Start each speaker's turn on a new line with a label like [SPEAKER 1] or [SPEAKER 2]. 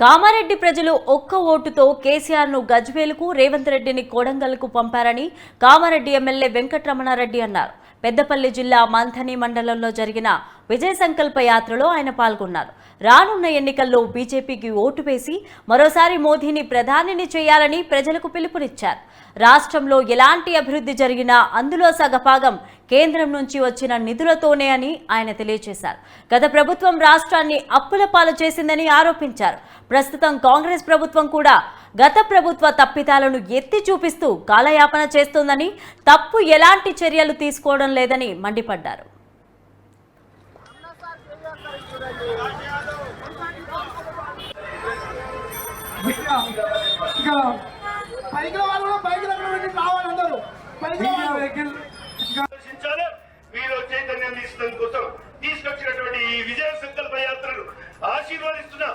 [SPEAKER 1] కామారెడ్డి ప్రజలు ఒక్క ఓటుతో కేసీఆర్ను గజ్వేలుకు రేవంత్ రెడ్డిని కోడంగల్కు పంపారని కామారెడ్డి ఎమ్మెల్యే వెంకటరమణారెడ్డి అన్నారు. పెద్దపల్లి జిల్లా మంథని మండలంలో జరిగిన విజయ సంకల్ప యాత్రలో ఆయన పాల్గొన్నారు. రానున్న ఎన్నికల్లో బీజేపీకి ఓటు వేసి మరోసారి మోదీని ప్రధానిని చేయాలని ప్రజలకు పిలుపునిచ్చారు. రాష్ట్రంలో ఎలాంటి అభివృద్ధి జరిగినా అందులో సగభాగం కేంద్రం నుంచి వచ్చిన నిధులతోనే అని ఆయన తెలియజేశారు గత ప్రభుత్వం రాష్ట్రాన్ని అప్పుల పాలు చేసిందని ఆరోపించారు. ప్రస్తుతం కాంగ్రెస్ ప్రభుత్వం కూడా గత ప్రభుత్వ తప్పిదాలను ఎత్తి చూపిస్తూ కాలయాపన చేస్తోందని తప్పు ఎలాంటి చర్యలు తీసుకోవడం లేదని మండిపడ్డారు.
[SPEAKER 2] మీలో చైతన్యం తీసుకున్నందుకు కోసం తీసుకొచ్చినటువంటి ఈ విజయ సంకల్ప యాత్రను ఆశీర్వదిస్తున్నా